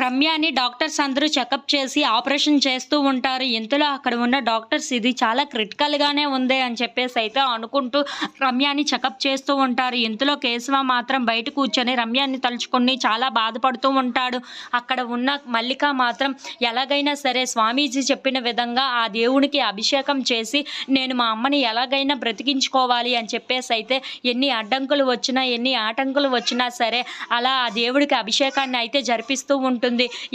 రమ్యని doctors అందరూ checkup చేసి operation చేస్తూ ఉంటారు. ఇంతలో అక్కడ ఉన్న డాక్టర్స్ ఇది చాలా క్రిటికల్గానే ఉంది అని చెప్పేసి అయితే అనుకుంటూ రమ్యని చెకప్ చేస్తూ ఉంటారు. ఇంతలో కేశవ మాత్రం బయట కూర్చొని రమ్యాన్ని తలుచుకొని చాలా బాధపడుతూ ఉంటాడు. అక్కడ ఉన్న మల్లిక మాత్రం ఎలాగైనా సరే స్వామీజీ చెప్పిన విధంగా ఆ దేవునికి అభిషేకం చేసి నేను మా అమ్మని ఎలాగైనా బ్రతికించుకోవాలి అని చెప్పేసి అయితే ఎన్ని అడ్డంకులు వచ్చినా ఎన్ని ఆటంకులు వచ్చినా సరే అలా ఆ దేవుడికి అభిషేకాన్ని అయితే జరిపిస్తూ ఉంటుంది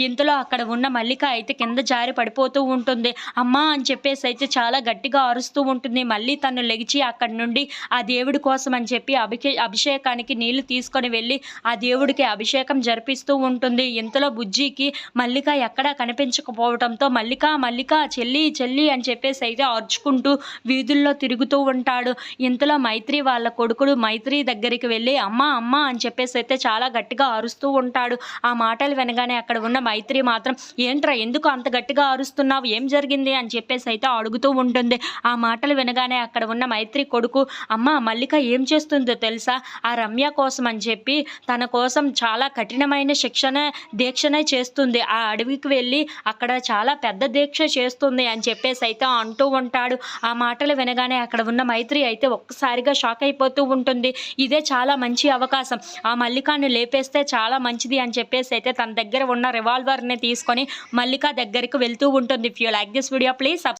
ఇంతలో అక్కడ ఉన్న మల్లిక అయితే కింద జారి పడిపోతూ ఉంటుంది. అమ్మా అని చెప్పేసి అయితే చాలా గట్టిగా అరుస్తూ ఉంటుంది. మళ్ళీ తను లెగిచి అక్కడి నుండి ఆ దేవుడి కోసం అని చెప్పి అభిషే అభిషేకానికి నీళ్ళు తీసుకొని వెళ్ళి ఆ దేవుడికి అభిషేకం జరిపిస్తూ ఉంటుంది. ఇంతలో బుజ్జికి మల్లిక ఎక్కడా కనిపించకపోవడంతో మల్లిక మల్లిక చెల్లి చెల్లి అని చెప్పేసి అయితే అరుచుకుంటూ వీధుల్లో తిరుగుతూ ఉంటాడు. ఇంతలో మైత్రి వాళ్ళ కొడుకుడు మైత్రి దగ్గరికి వెళ్ళి అమ్మ అమ్మ అని చెప్పేసి అయితే చాలా గట్టిగా అరుస్తూ ఉంటాడు. ఆ మాటలు వినగానే అక్కడ ఉన్న మైత్రి మాత్రం ఏంట్రా ఎందుకు అంత గట్టిగా అరుస్తున్నావు? ఏం జరిగింది? అని చెప్పేసి అయితే అడుగుతూ ఉంటుంది. ఆ మాటలు వినగానే అక్కడ ఉన్న మైత్రి కొడుకు అమ్మ మల్లిక ఏం చేస్తుందో తెలుసా? ఆ రమ్య కోసం అని చెప్పి తన కోసం చాలా కఠినమైన శిక్షణ దీక్షనే చేస్తుంది. ఆ అడవికి వెళ్ళి అక్కడ చాలా పెద్ద దీక్ష చేస్తుంది అని చెప్పేసి అయితే అంటూ ఉంటాడు. ఆ మాటలు వినగానే అక్కడ ఉన్న మైత్రి అయితే ఒక్కసారిగా షాక్ అయిపోతూ ఉంటుంది. ఇదే చాలా మంచి అవకాశం. ఆ మల్లికాన్ని లేపేస్తే చాలా మంచిది అని చెప్పేసి అయితే తన దగ్గర దగ్గర ఉన్న రివాల్వర్ని తీసుకొని మల్లిక దగ్గరికి వెళ్తూ ఉంటుంది. If you like this video please